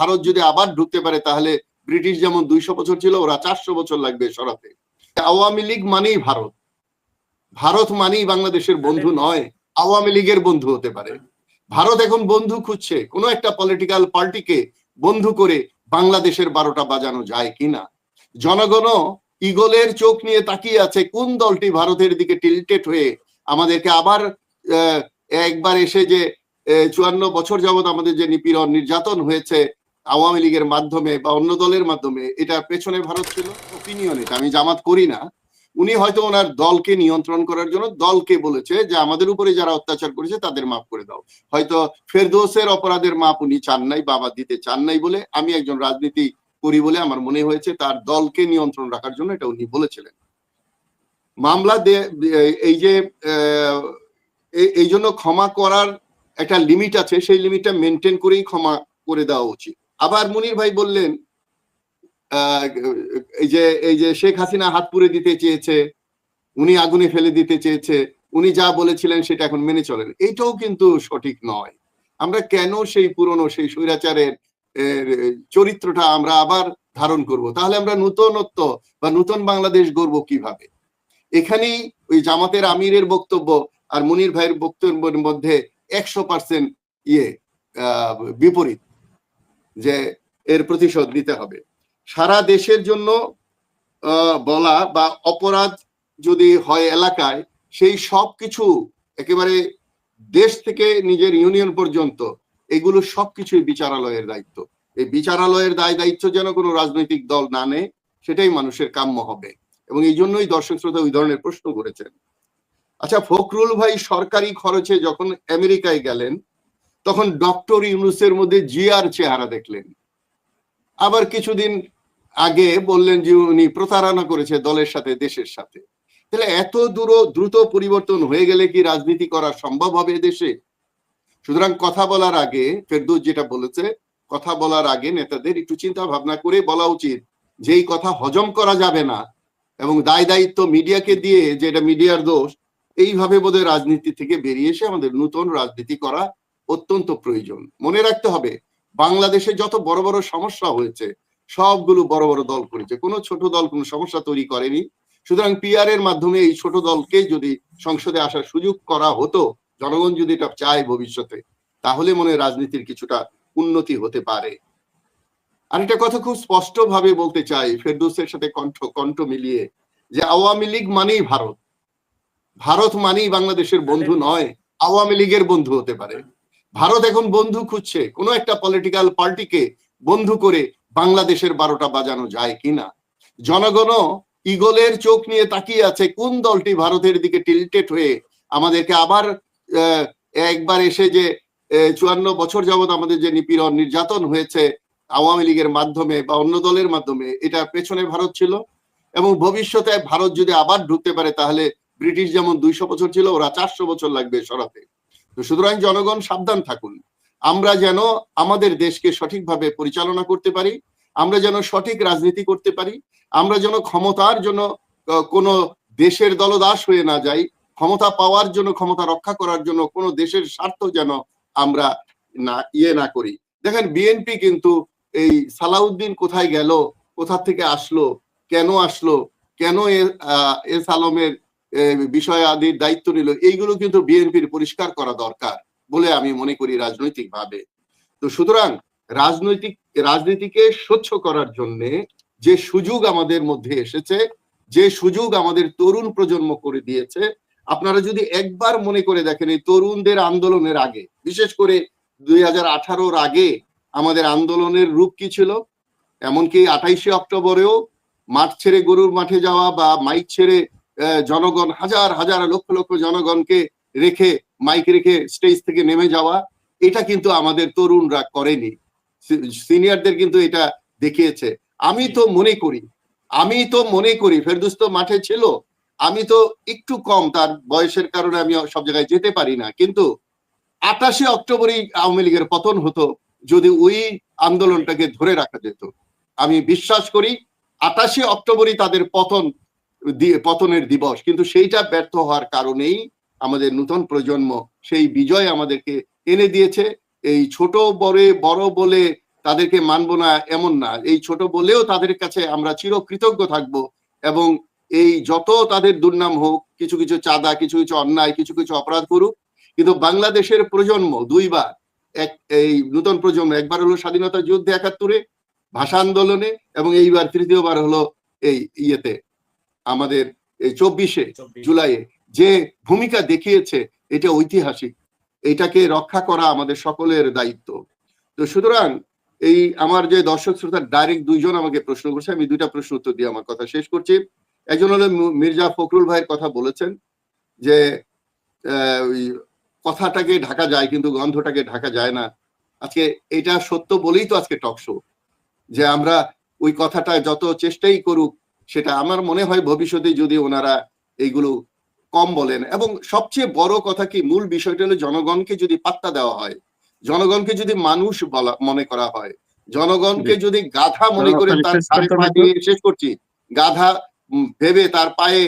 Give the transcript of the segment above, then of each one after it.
ভারত যদি আবার ঢুকতে পারে, তাহলে ব্রিটিশ যেমন দুইশো বছর ছিল, ওরা চারশো বছর লাগবে সরাতে। আওয়ামী লীগ মানেই ভারত। ভারত মানেই বাংলাদেশের বন্ধু নয়, আওয়ামী লীগের বন্ধু হতে পারে। ভারত এখন বন্ধু খুঁজছে, কোনো একটা পলিটিক্যাল পার্টিকে বন্ধু করে বাংলাদেশের বারোটা বাজানো যায় কিনা জনগণও ইগলের চোখ নিয়ে তাকিয়ে আছে, কোন দলটি ভারতের দিকে টিল্টেড হয়ে আমাদেরকে আবার একবার এসে যে চুয়ান্ন বছর যাবত আমাদের যে নিপীড়ন নির্যাতন হয়েছে আওয়ামী লীগের মাধ্যমে বা অন্য দলের মাধ্যমে এটা পেছনে ভারত ছিল ওপিনিয়ন এটা, আমি জামাত করি না। উনি হয়তো ওনার দলকে নিয়ন্ত্রণ করার জন্য দলকে বলেছে যে আমাদের উপরে যারা অত্যাচার করেছে তাদের মাফ করে দাও। হয়তো ফেরদৌসের অপরাধের মাপ উনি চান নাই, বাবা দিতে চান নাই বলে আমি একজন রাজনীতি করি বলে আমার মনে হয়েছে, তার দলকে নিয়ন্ত্রণ রাখার জন্য এটা উনি বলেছিলেন। মামলা এই যে এই জন্য ক্ষমা করার একটা লিমিট আছে, সেই লিমিটটা মেনটেন করেই ক্ষমা করে দেওয়া উচিত। আবার মুনির ভাই বললেন এই যে এই যে শেখ হাসিনা হাত পুড়ে দিতে চেয়েছে, উনি আগুনে ফেলে দিতে চেয়েছে, উনি যা বলেছিলেন সেটা এখন মেনে চলেন। এইটাও কিন্তু সঠিক নয়। আমরা কেন সেই পুরনো, সেই স্বৈরাচারের চরিত্রটা আমরা আবার ধারণ করব? তাহলে আমরা নূতনত্ব বা নূতন বাংলাদেশ গড়ব কীভাবে? এখানেই ওই জামাতের আমিরের বক্তব্য আর মুনির ভাইয়ের বক্তব্যের মধ্যে একশো পার্সেন্ট ইয়ে বিপরীত। যে এর প্রতিশোধ নিতে হবে। সারা দেশের জন্য বলা বা অপরাধ যদি হয় এলাকায়, সেই সব কিছু একেবারে দেশ থেকে নিজের ইউনিয়ন পর্যন্ত, এগুলো সবকিছুই বিচারালয়ের দায়িত্ব। এই বিচারালয়ের দায় দায়িত্ব যেন কোনো রাজনৈতিক দল না নেয়, সেটাই মানুষের কাম্য হবে। এবং এই জন্যই দর্শক শ্রোতা ওই ধরনের প্রশ্ন করেছেন। আচ্ছা ফখরুল ভাই সরকারি খরচে যখন আমেরিকায় গেলেন তখন ডক্টর ইউনুসের মধ্যে জিয়ার চেহারা দেখলেন। আবার কিছুদিন আগে বললেন যে উনি প্রতারণা করেছে দলের সাথে, দেশের সাথে। তাহলে এত দূর, দ্রুত পরিবর্তন হয়ে গেলে কি রাজনীতি করা সম্ভব হবে দেশে সুতরাং কথা বলার আগে, ফেরদৌস যেটা বলেছে, কথা বলার আগে নেতাদের একটু চিন্তা ভাবনা করে বলা উচিত যেই কথা হজম করা যাবে না এবং দায় দায়িত্ব মিডিয়াকে দিয়ে যে এটা মিডিয়ার দোষ, এইভাবে বোধহয় রাজনীতি থেকে বেরিয়ে এসে আমাদের নতুন রাজনীতি করা অত্যন্ত প্রয়োজন। মনে রাখতে হবে বাংলাদেশে যত বড় বড় সমস্যা হয়েছে সবগুলো বড় বড় দল করেছে। কোনো ছোট দল কোনো সমস্যা তৈরি করেনি। সুতরাং পিআর এর মাধ্যমে এই ছোট দলকে যদি সংসদে আসার সুযোগ করা হতো জনগণ যদি এটা চায় ভবিষ্যতে তাহলে মনে হয় রাজনীতির কিছুটা উন্নতি হতে পারে। আরেকটা কথা খুব স্পষ্ট ভাবে বলতে চাই ফেরদৌসের সাথে কণ্ঠ কণ্ঠ মিলিয়ে যে আওয়ামী লীগ মানেই ভারত। ভারত মানেই বাংলাদেশের বন্ধু নয় আওয়ামী লীগের বন্ধু হতে পারে। ভারত এখন বন্ধু খুঁজছে, কোনো একটা পলিটিক্যাল পার্টিকে বন্ধু করে বাংলাদেশের বারোটা বাজানো যায় কিনা? জনগণও ইগলের চোখ নিয়ে তাকিয়ে আছে, কোন দলটি ভারতের দিকে টিল্টেড হয়ে? আমাদেরকে আবার একবার এসে যে চুয়ান্ন বছর যাবত আমাদের যে নিপীড়ন নির্যাতন হয়েছে, আওয়ামী লীগের মাধ্যমে বা অন্য দলের মাধ্যমে, এটা পেছনে ভারত ছিল। এবং ভবিষ্যতে ভারত যদি আবার ঢুকতে পারে, তাহলে ব্রিটিশ যেমন দুইশো বছর ছিল, ওরা চারশো বছর লাগবে সরাতে। তো সুতরাং জনগণ সাবধান থাকুন। আমরা যেন আমাদের দেশকে সঠিকভাবে পরিচালনা করতে পারি, আমরা যেন সঠিক রাজনীতি করতে পারি, আমরা যেন ক্ষমতার জন্য কোনো দেশের দলদাস হয়ে না যাই, ক্ষমতা পাওয়ার জন্য, ক্ষমতা রক্ষা করার জন্য কোনো দেশের স্বার্থ যেন আমরা না ইয়ে না করি। দেখেন বিএনপি কিন্তু এই সালাউদ্দিন কোথায় গেল, কোথা থেকে আসলো, কেন আসলো, কেন এস আলমের বিষয় আদির দায়িত্ব নিল। এইগুলো কিন্তু বিএনপির পরিষ্কার করা দরকার বলে আমি মনে করি রাজনৈতিক ভাবে তো সুতরাং রাজনৈতিক, রাজনীতিকে স্বচ্ছ করার জন্য যে সুযোগ আমাদের মধ্যে এসেছে, যে সুযোগ আমাদের তরুণ প্রজন্ম করে দিয়েছে, আপনারা যদি একবার মনে করে দেখেন এই তরুণদের আন্দোলনের আগে, বিশেষ করে দুই হাজার আঠারোর আগে আমাদের আন্দোলনের রূপ কি ছিল? এমনকি আঠাইশে অক্টোবরেও মাঠ ছেড়ে গরুর মাঠে যাওয়া বা মাইক ছেড়ে জনগণ, হাজার হাজার, লক্ষ লক্ষ জনগণকে রেখে মাইক রেখে স্টেজ থেকে নেমে যাওয়া, এটা কিন্তু আমাদের তরুণরা করেনি। সিনিয়রদের কিন্তু এটা দেখিয়েছে। আমি তো মনে করি, আমি তো মনে করি, ফেরদুস তো মাঠে ছিল, আমি তো একটু কম, তার বয়সের কারণে আমি সব জায়গায় যেতে পারি না। কিন্তু আঠাশে অক্টোবরই আওয়ামী লীগের পতন হতো, যদি ওই আন্দোলনটাকে ধরে রাখা যেত। আমি বিশ্বাস করি, আঠাশে অক্টোবরই তাদের পতন পতনের দিবস। কিন্তু সেইটা ব্যর্থ হওয়ার কারণেই আমাদের নতুন প্রজন্ম সেই বিজয় আমাদেরকে এনে দিয়েছে। এই ছোট বড় বড় বলে তাদেরকে মানবো না এমন না। এই ছোট বলেও তাদের কাছে আমরা চিরকৃতজ্ঞ থাকব এবং এই যত তাদের দুর্নাম হোক, কিছু কিছু চাঁদা, কিছু কিছু অন্যায়, কিছু কিছু অপরাধ করুক, কিন্তু বাংলাদেশের প্রজন্ম দুইবার, এক, এই নতুন প্রজন্ম একবার হলো স্বাধীনতা যুদ্ধে একাত্তরে, ভাষা আন্দোলনে, এবং এইবার তৃতীয়বার হলো এই ইয়েতে। আমাদের এই চব্বিশে জুলাইয়ে যে ভূমিকা দেখিয়েছে এটা ঐতিহাসিক। এটাকে রক্ষা করা আমাদের সকলের দায়িত্ব। তো সুতরাং এই আমার যে দর্শক শ্রোতা ডাইরেক্ট দুইজন আমাকে প্রশ্ন করছে আমি দুইটা প্রশ্ন উত্তর দিয়ে আমার কথা শেষ করছি। একজন হলো মির্জা ফখরুল ভাইয়ের কথা বলেছেন যে কথাটাকে ঢাকা যায় কিন্তু গন্ধটাকে ঢাকা যায় না। আজকে এটা সত্য বলেই তো আজকে টক শো। যে আমরা ওই কথাটা যত চেষ্টাই করুক সেটা আমার মনে হয় ভবিষ্যতে যদি ওনারা এইগুলো কম বলেন। এবং সবচেয়ে বড় কথা কি মূল বিষয়টা হলো জনগণকে যদি পাত্তা দেওয়া হয় জনগণকে যদি মানুষ বলা মনে করা হয় জনগণকে যদি গাধা মনে করে তার শেষ করছি গাধা ভেবে তার পায়ে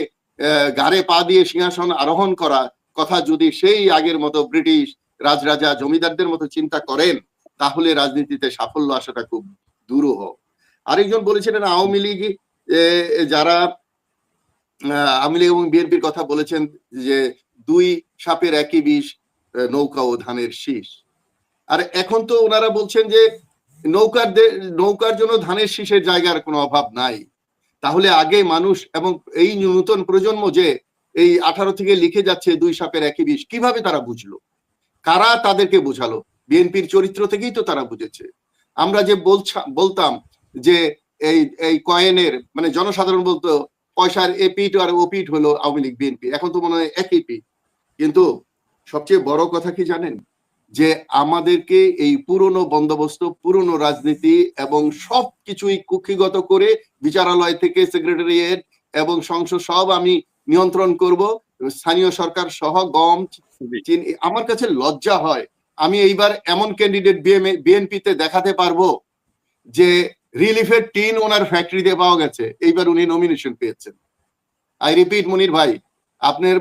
ঘাড়ে পা দিয়ে সিংহাসন আরোহণ করা কথা যদি সেই আগের মতো ব্রিটিশ রাজরাজা জমিদারদের মতো চিন্তা করেন তাহলে রাজনীতিতে সাফল্য আসাটা খুব দুরূহ। আরেকজন বলেছিলেন আওয়ামী লীগ যারা আওয়ামী লীগ এবং বিএনপির কথা বলেছেন যে দুই সাপের একই বিষ নৌকা ও ধানের শীষ। আর এখন তো ওনারা বলছেন যে নৌকার নৌকার জন্য ধানের শীষের জায়গার কোনো অভাব নাই। তাহলে আগে মানুষ এবং এই নূতন প্রজন্ম যে এই আঠারো থেকে লিখে যাচ্ছে দুই সাপের একই বিষ, কীভাবে তারা বুঝলো? কারা তাদেরকে বোঝালো? বিএনপির চরিত্র থেকেই তো তারা বুঝেছে। আমরা যে বলতাম যে এই এই কয়েনের মানে জনসাধারণ বলতো পয়সার এ পিঠ আর ও পিঠ হলো আওয়ামী লীগ বিএনপি এখন তো মনে হয় একই পিঠ কিন্তু সবচেয়ে বড় কথা কি জানেন? যে আমাদেরকে এই পুরনো বন্দোবস্ত পুরনো রাজনীতি এবং সব কিছুই কুক্ষিগত করে বিচারালয় থেকে সেক্রেটারিয়েট এবং সংসদ সব আমি নিয়ন্ত্রণ করব। স্থানীয় সরকার সহ গম আমার কাছে লজ্জা হয়। আমি এইবার এমন ক্যান্ডিডেট বিএনপিতে দেখাতে পারব যে রিলিফের টিন ওনার ফ্যাক্টরিতে পাওয়া গেছে। এইবার উনি নমিনেশন পেয়েছেন। আই রিপিট মনির ভাই, আপনার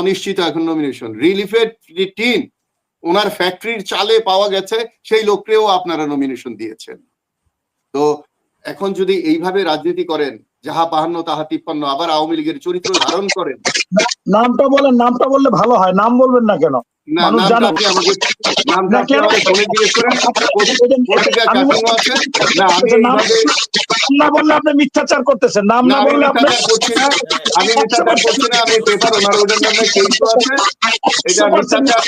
অনিশ্চিত এখন নমিনেশন রিলিফের টিন ওনার ফ্যাক্টরির চালে পাওয়া গেছে, সেই লোককেও আপনারা নমিনেশন দিয়েছেন। তো এখন যদি এইভাবে রাজনীতি করেন, যাহা বাহান্ন, তাহা তিপ্পান্ন, আবার আওয়ামী লীগের চরিত্র ধারণ করেন, নামটা বলেন, নামটা বললে ভালো হয়। নাম বলবেন না কেন? মানুষ জানে। না, কেন? আমি না আমি আচ্ছা, নাম- এইভাবে নাম না বললে আপনি মিথ্যাচার করতেছেন নাম না না বললে আপনি মিথ্যাচার করছি না আমি মিথ্যাচার করছি না আমি পেপার ওনার ওটার নামে কেস আছে এটা মিথ্যাচার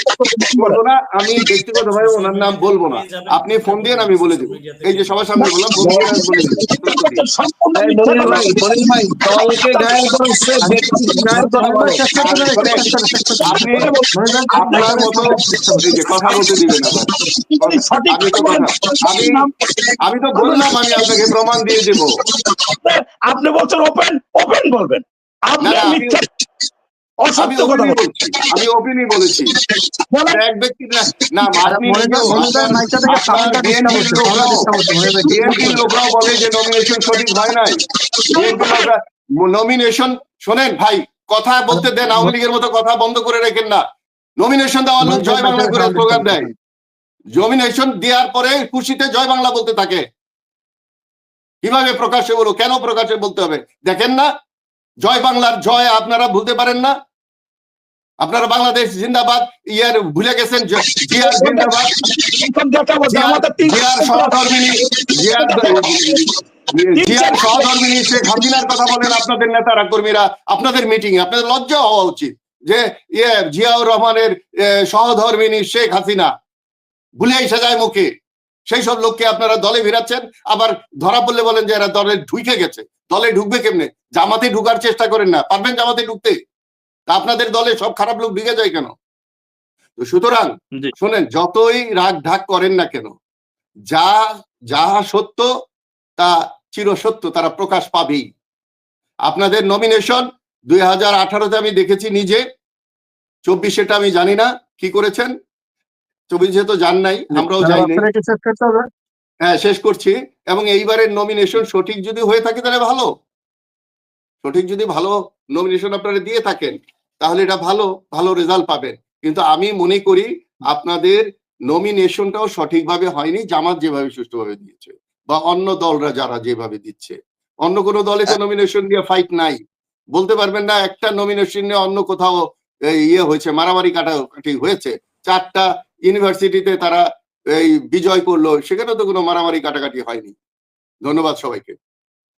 করব না আমি ব্যক্তিগত ভাবে ওনার নাম বলব না আপনি ফোন দিয়ে আমি বলে দেবো এই যে সবার সামনে বললাম ফোন দিয়ে আমি বলে দেবো। আপনি আপনার মতো কথা বলতে দিবেন আপনি আমি তো বললাম আমি আপনাকে প্রমাণ দিয়ে দেবো। আপনি বলছেন ওপেন ওপেন বলবেন। আপনি মিথ্যা অসত্য কথা আমি ওপেনই বলেছি। এক ব্যক্তি না আপনি লোকরাও- বলে যে নমিনেশন সঠিক হয় নাই। নমিনেশন শোনেন ভাই কথা বলতে দেন আওয়ামী লীগের মতো কথা বন্ধ করে রেখেন না। নমিনেশন দেওয়ার লোক জয় বাংলা করে স্লোগান দেয়। নমিনেশন দেওয়ার পরে খুশিতে জয় বাংলা বলতে থাকে। কীভাবে প্রকাশ্যে বলো? কেন প্রকাশ্যে বলতে হবে? দেখেন না জয় বাংলার জয় আপনারা ভুলতে পারেন না। আপনারা বাংলাদেশ জিন্দাবাদ ইয়ার ভুলে গেছেন জিয়ার জিন্দাবাদ। জিয়ার জিয়ার জিয়ার সহধর্মিনী শেখ হাসিনার কথা বলেন আপনাদের নেতারা কর্মীরা। আপনাদের মিটিং আপনাদের লজ্জা হওয়া উচিত। যে ইয়ে জিয়াউর রহমানের সহধর্মিনী শেখ হাসিনা। ভুলে এসে যায় মুখে। সেই সব লোককে আপনারা দলে ভিড়াচ্ছেন। আবার ধরা পড়লে বলেন যে এরা দলে ঢুকে গেছে। দলে ঢুকবে কেমনে? জামাতে ঢুকার চেষ্টা করেন না। পারবেন জামাতে ঢুকতে? তা আপনাদের দলে সব খারাপ লোক ঢুকে যায় কেন? তো সুতরাং। শোনেন যতই রাগ ঢাক করেন না কেন যা যাহা সত্য তা চিরসত্য তারা প্রকাশ পাবেই। আপনাদের নমিনেশন দুই হাজার আঠারোতে আমি দেখেছি নিজে চব্বিশেটা আমি জানি না কি করেছেন চব্বিশে তো জান নাই আমরাও যাই হ্যাঁ শেষ করছি এবং এইবারের নমিনেশন সঠিক যদি হয়ে থাকে তাহলে ভালো। সঠিক যদি ভালো নমিনেশন আপনারা দিয়ে থাকেন তাহলে এটা ভালো ভালো রেজাল্ট পাবেন। কিন্তু আমি মনে করি আপনাদের নমিনেশনটাও সঠিকভাবে হয়নি জামাত যেভাবে সুষ্ঠুভাবে দিয়েছে বা অন্য দলরা যারা যেভাবে দিচ্ছে। অন্য কোনো দলে তো নমিনেশন দিয়ে ফাইট নাই। বলতে পারবেন না, একটা নমিনেশন নিয়ে অন্য কোথাও ইয়ে হয়েছে, মারামারি কাটাকাটি হয়েছে। চারটা ইউনিভার্সিটিতে তারা এই বিজয় করল সেখানে তো কোনো মারামারি কাটাকাটি হয়নি। ধন্যবাদ সবাইকে।